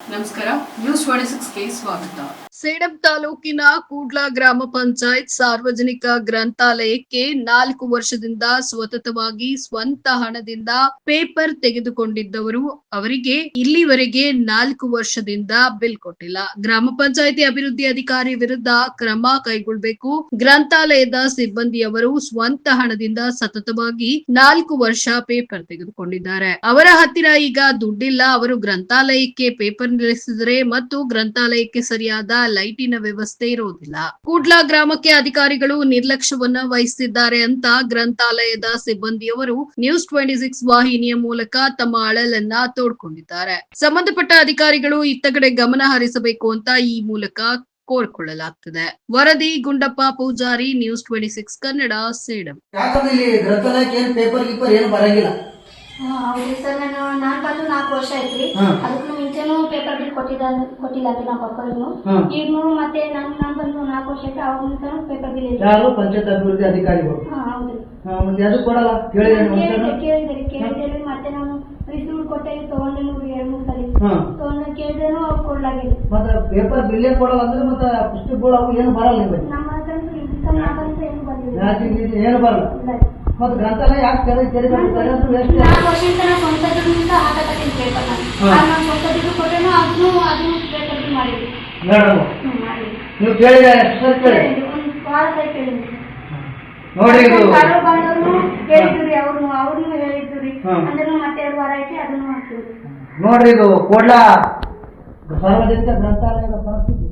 ನಮಸ್ಕಾರ ನ್ಯೂಸ್ ಸ್ವಾಗತ. ಸೇಡಂ ತಾಲೂಕಿನ ಕೂಡ್ಲಾ ಗ್ರಾಮ ಪಂಚಾಯತ್ ಸಾರ್ವಜನಿಕ ಗ್ರಂಥಾಲಯಕ್ಕೆ ನಾಲ್ಕು ವರ್ಷದಿಂದ ಸತತವಾಗಿ ಸ್ವಂತ ಹಣದಿಂದ ಪೇಪರ್ ತೆಗೆದುಕೊಂಡಿದ್ದವರು. ಅವರಿಗೆ ಇಲ್ಲಿವರೆಗೆ ನಾಲ್ಕು ವರ್ಷದಿಂದ ಬಿಲ್ ಕೊಟ್ಟಿಲ್ಲ. ಗ್ರಾಮ ಪಂಚಾಯತಿ ಅಭಿವೃದ್ಧಿ ಅಧಿಕಾರಿ ವಿರುದ್ಧ ಕ್ರಮ ಕೈಗೊಳ್ಳಬೇಕು. ಗ್ರಂಥಾಲಯದ ಸಿಬ್ಬಂದಿಯವರು ಸ್ವಂತ ಹಣದಿಂದ ಸತತವಾಗಿ ನಾಲ್ಕು ವರ್ಷ ಪೇಪರ್ ತೆಗೆದುಕೊಂಡಿದ್ದಾರೆ. ಅವರ ಹತ್ತಿರ ಈಗ ದುಡ್ಡಿಲ್ಲ. ಅವರು ಗ್ರಂಥಾಲಯಕ್ಕೆ ಪೇಪರ್ ನಿಲ್ಲಿಸಿದರೆ ಮತ್ತು ಗ್ರಂಥಾಲಯಕ್ಕೆ ಸರಿಯಾದ ಲೈಟಿನ ವ್ಯವಸ್ಥೆ ಇರುವುದಿಲ್ಲ. ಕೂಡ್ಲಾ ಗ್ರಾಮಕ್ಕೆ ಅಧಿಕಾರಿಗಳು ನಿರ್ಲಕ್ಷ್ಯವನ್ನ ವಹಿಸಿದ್ದಾರೆ ಅಂತ ಗ್ರಂಥಾಲಯದ ಸಿಬ್ಬಂದಿಯವರು ನ್ಯೂಸ್ ಟ್ವೆಂಟಿ ಸಿಕ್ಸ್ ವಾಹಿನಿಯ ಮೂಲಕ ತಮ್ಮ ಅಳಲನ್ನ ತೋಡ್ಕೊಂಡಿದ್ದಾರೆ. ಸಂಬಂಧಪಟ್ಟ ಅಧಿಕಾರಿಗಳು ಇತ್ತ ಕಡೆ ಗಮನ ಹರಿಸಬೇಕು ಅಂತ ಈ ಮೂಲಕ ಕೋರ್ಕೊಳ್ಳಲಾಗ್ತದೆ. ವರದಿ Gundappa Pujari news twenty six Kannada Sedam. ಯಾಕಂದ್ರೆ ಇಲ್ಲಿ ಗ್ರಂಥಾಲಯಕ್ಕೆ ಏನು ಪೇಪರ್ ಗೀಪರ್ ಏನು ಬರಂಗಿಲ್ಲ? ಹೌದು ಸರ್. ನಾನು ನಾನ್ ಬಂದು ನಾಲ್ಕು ವರ್ಷ ಐತ್ರಿ. ಅದಕ್ಕೂ ಮುಂಚೆನೂ ಪೇಪರ್ ಬಿಲ್ ಕೊಟ್ಟಿದ್ದ ಕೊಟ್ಟಿಲ್ಲ ರೀ ನಮ್ಮ ಪಪ್ಪನು. ಈಗನು ಮತ್ತೆ ನಮ್ ನಮ್ ಬಂದು ನಾಲ್ಕು ವರ್ಷ ಐತೆ ಅವಾಗ ಮುಂಚೆನೂ ಪೇಪರ್ ಬಿಲ್ ಇಲ್ಲ ಯಾರು? ಪಂಚಾಯತ್ ಅಭಿವೃದ್ಧಿ ಅಧಿಕಾರಿಗಳು ಹಾ ಹೌದ್ರಿ ಹಾ, ಮತ್ತೆ ಅದು ಕೊಡಲ್ಲ? ಕೇಳಿದ್ರೆ ನಾನು ಕೇಳಿದೆ ಕೇಳಿದೆ ಕೇಳಿದೆ ಮತ್ತೆ ನಾನು ರಿಸೀವ್ ಕೊಟ್ಟೆ ತಗೊಂಡೇನು ಎರಡು ಮೂರು ಸಲ. ಹಾ. ತಗೊಂಡ ಕೇಳಿದೇನು ಅವ್ರು ಕೊಡ್ಲಾಗಿಲ್ಲ. ಮತ್ತೆ ಪೇಪರ್ ಬಿಲ್ಲೇ ಕೊಡಲ್ಲ ಅಂದ್ರೆ ಮತ್ತೆ ಪುಸ್ತಕಗಳು ಅವು ಏನು ಬರಲ್ಲ ನಿಮಗೆ? ನಮ್ಮ ಹತ್ರ ಏನು ಬಂದಿಲ್ಲ. ಯಾಕೆ ಇಲ್ಲಿ ಏನು ಬರಲ್ಲ? ಇಲ್ಲ. ಮತ್ತೆ ಗ್ರಂಥಾಲಯ ಯಾಕೆ ತೆರೆ ಅಂತ ನಾಲ್ಕು ವರ್ಷದಿಂದ ಸ್ವಂತ ದುಡ್ಡಿನಿಂದ ಹಾಕಕತ್ತೀನಿ ಪೇಪರ್ ನಾನು ಹ್ಮ್. ಆಗ ನಾನು ಸ್ವಂತ ದುಡ್ಡು ಕೊಟ್ಟೇನು ಅದನ್ನು ಅದನ್ನು ಪೇಪರ್ ಮಾಡಿದ್ವಿ ಮೇಡಮ್ ನೀವು ಕೇಳಿದ್ರೆ ಎಷ್ಟು ಸರಿ ಕೇಳಿ? ಒಂದು ಭಾಳ ಸರಿ ಕೇಳಿದ್ವಿ ನೋಡಿ ಇದು. ಕಾರು ಬಂದವ್ರು ಹೇಳಿದ್ರಿ ಅವ್ರು ಅವ್ರನ್ನು ಹೇಳಿದ್ರಿ ಹ್ಮ್. ಮತ್ತೆ ಎರಡು ವಾರ ಐತಿ ಅದನ್ನು ಮಾಡ್ತೀವಿ ನೋಡ್ರಿ ಇದು ಕೊಡ್ಲ. ಸಾರ್ವಜನಿಕ ಗ್ರಂಥಾಲಯದ ಪರಿಸ್ಥಿತಿ.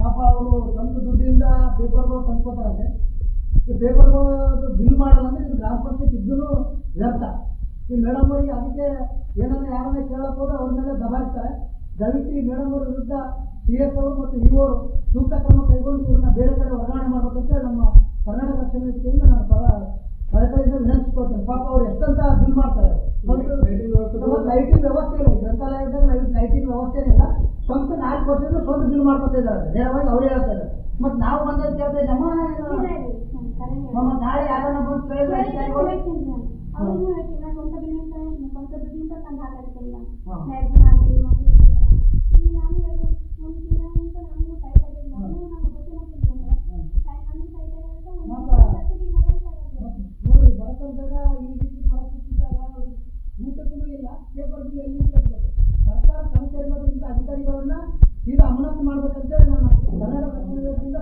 ಪಾಪ ಅವರು ಸ್ವಂತ ದುಡ್ಡಿಂದ ಪೇಪರ್ಗಳು ತಂದ್ಕೊತಾರಂತೆ ಈ ಪೇಪರ್ಗಳು ಬಿಲ್ ಮಾಡಲ್ಲ ಅಂದ್ರೆ ಗ್ರಾಮ ಪಂಚಾಯತ್ ಇದ್ದು ವ್ಯರ್ಥ. ಈ ಮೇಡಮ್ ಅವರಿಗೆ ಅದಕ್ಕೆ ಏನಂದ್ರೆ ಯಾರನ್ನ ಕೇಳಕ್ ಹೋದ್ರೆ ಅವ್ರ ಮೇಲೆ ದಬಾಯಿಸ್ತಾರೆ ದಯವಿಟ್ಟು ಈ ಮೇಡಮ್ ಅವ್ರ ವಿರುದ್ಧ ಸಿ ಎಸ್ ಅವರು ಮತ್ತು ಇ ಅವರು ಸೂಕ್ತ ಕ್ರಮ ಕೈಗೊಂಡು ಇವ್ರನ್ನ ಬೇರೆ ಕಡೆ ವರ್ಗಾವಣೆ ಮಾಡ್ಬೇಕಂತ ನಮ್ಮ ಕರ್ನಾಟಕ ರಕ್ಷಣಾ ವೇದಿಕೆಯಿಂದ ನಾನು ಪರ ಪ್ರಯತ್ನದಿಂದ ವಿನಂತಿಸ್ಕೊಳ್ತೇನೆ. ಪಾಪ ಅವ್ರು ಎಷ್ಟಂತ ಬಿಲ್ ಮಾಡ್ತಾರೆ. ಲೈಟಿಂಗ್ ವ್ಯವಸ್ಥೆ ಇಲ್ಲ. ಗ್ರಂಥಾಲಯದಲ್ಲಿ ಲೈಟಿಂಗ್ ವ್ಯವಸ್ಥೆ ಇಲ್ಲ. ಸ್ವಂತ ನಾಲ್ಕು ವರ್ಷದಿಂದ ಸ್ವಂತ ಬಿಲ್ ಮಾಡ್ಕೊತಾ ಇದ್ದಾರೆ. ನೇರವಾಗಿ ಅವ್ರು ಹೇಳ್ತಾ ಇದ್ದಾರೆ. ಮತ್ತೆ ನಾವು ಬಂದ ಕೇಳ್ತಾ ಇದ್ದಮ್ಮ ನಮ್ಮ ನಾಳೆ ಯಾರನ್ನ ಬಂದು ಕೇಳಿದ್ರೆ ಅಧಿಕಾರಿಗಳು ಅವ್ರನ್ನು ಹೇಳ್ತೀನಿ ನಾನು ಸ್ವಂತ ಬಿಲ್ಲಿಂದ ಸ್ವಂತ ದುಡ್ಡಿಂದ ತಂದು ಹಾಕಿರ್ತೀನಿ ಹಾ. ಮ್ಯಾಗ್ಝಿನ್ ಆಗಲಿ ಮತ್ತೆ ಈಗ ನಾನು ಹೇಳು ಒಂದು ದಿನದಿಂದ ನಾನು ಟೈಟ್ ಆಗಿದೆ ನಾನು ನಮ್ಮ ಬಗ್ಗೆ ನಮ್ಗೆ ನಮ್ಗೆ ಟೈಟ್ ಆಗಿದೆ ಅಂತ ಒಂದು ಮತ್ತೆ ಸರ್ತಿ ಇನ್ನೊಂದು ಸರ್ತಿ ಮತ್ತೆ ನೋಡಿ ಬಡತನದಾಗ ಈ ರೀತಿ ಪರಿಸ್ಥಿತಿ ಇದ್ದಾಗ ಊಟಕ್ಕೂ ಇಲ್ಲ ಪೇಪರ್ ಬಿಲ್ ಎಲ್ಲಿ